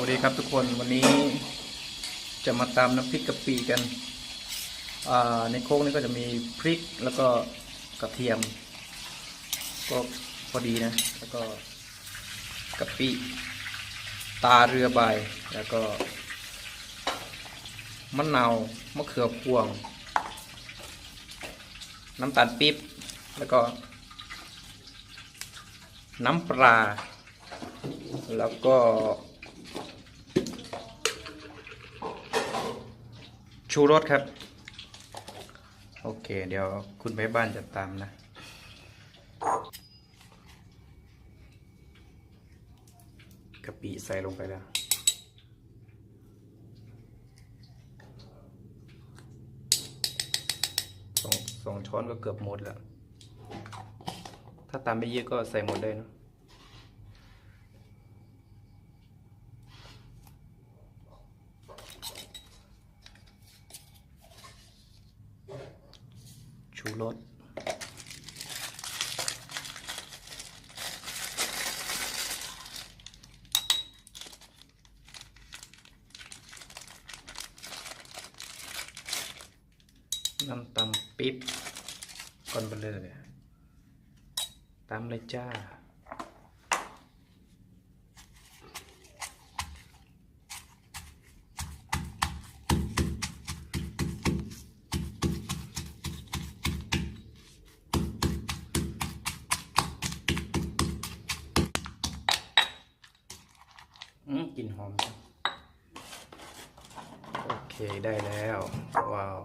วัสดีครับทุกคนวันนี้จะมาตามน้ำพริกกะปิกันในโค้กนี้ก็จะมีพริกแล้วก็กระเทียม ก็พอดีนะ แล้วก็กะปิตาเรือใบแล้วก็มะนาวมะเขือพวง น้ำตาลปี๊บแล้วก็ น้ำปลาแล้วก็ ชูรสครับ โอเค เดี๋ยวคุณแม่บ้านจะตามนะ กะปิใส่ลงไปแล้วสองสองช้อนก็เกือบหมดแล้ว ถ้าตามไม่เยอะก็ใส่หมดเลยเนอะ ชูรสน้ำตำปิ๊บก่อนไปเลยตามเลยจ้า กลิ่นหอมจังโอเคได้แล้ว ว้าว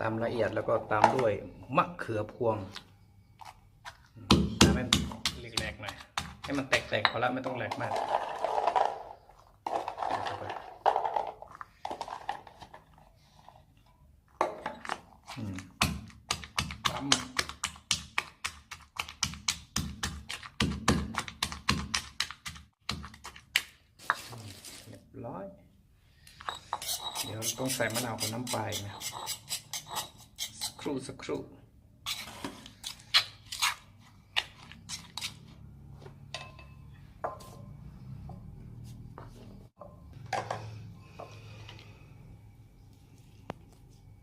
ตามละเอียดแล้วก็ตามด้วยมะเขือพวงทำให้มันแหลกๆหน่อย ให้มันแตกๆพอละไม่ต้องแหลกมากเข้า ร้อย เดี๋ยวต้องใส่มะนาวกับน้ำปลาอีกนะสักครู่สักครู่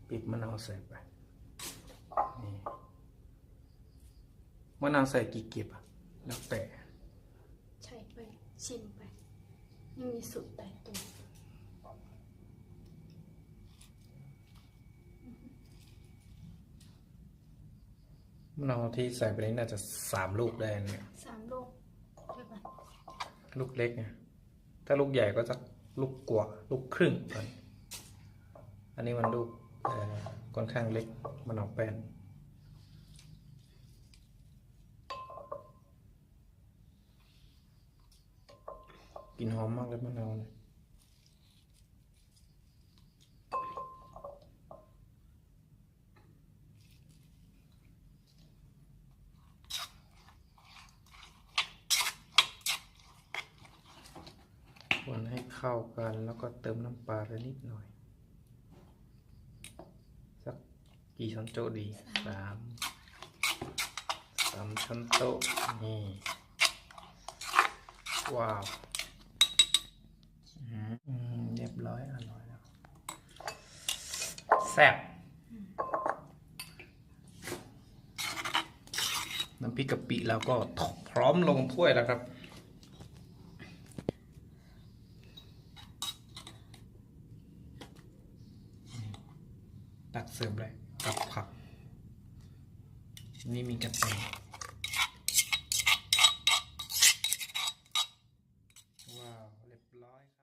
ปิดมะนาวใส่ไปนี่มะนาวใส่กี่เก็บอะแล้วแต่ ใช่ไปชิมไป ไม่มีสูตรตายตัวมะนาวที่ใส่ไปนี้น่าจะสามลูกได้เนี่ยสามลูกใช่ปะลูกเล็กไงถ้าลูกใหญ่ก็จะลูกกว่าลูกครึ่งก่อนอันนี้มันลูกเอ่อค่อนข้างเล็กมะนาวแป้น ลิ่นหอมมากเลยมะนาวเนี่ยคนให้เข้ากันแล้วก็เติมน้ำปลาไปนิดหน่อย สักกี่ช้อนโต๊ะดีสามสามช้อนโต๊ะนี่ว้าว อืมอืมเรียบร้อย อร่อยแล้ว แซ่บน้ำพริกกะปิแล้วก็พร้อมลงถ้วยแล้วครับ ตักเสิร์ฟเลยกับผัก นี่มีกระเทียม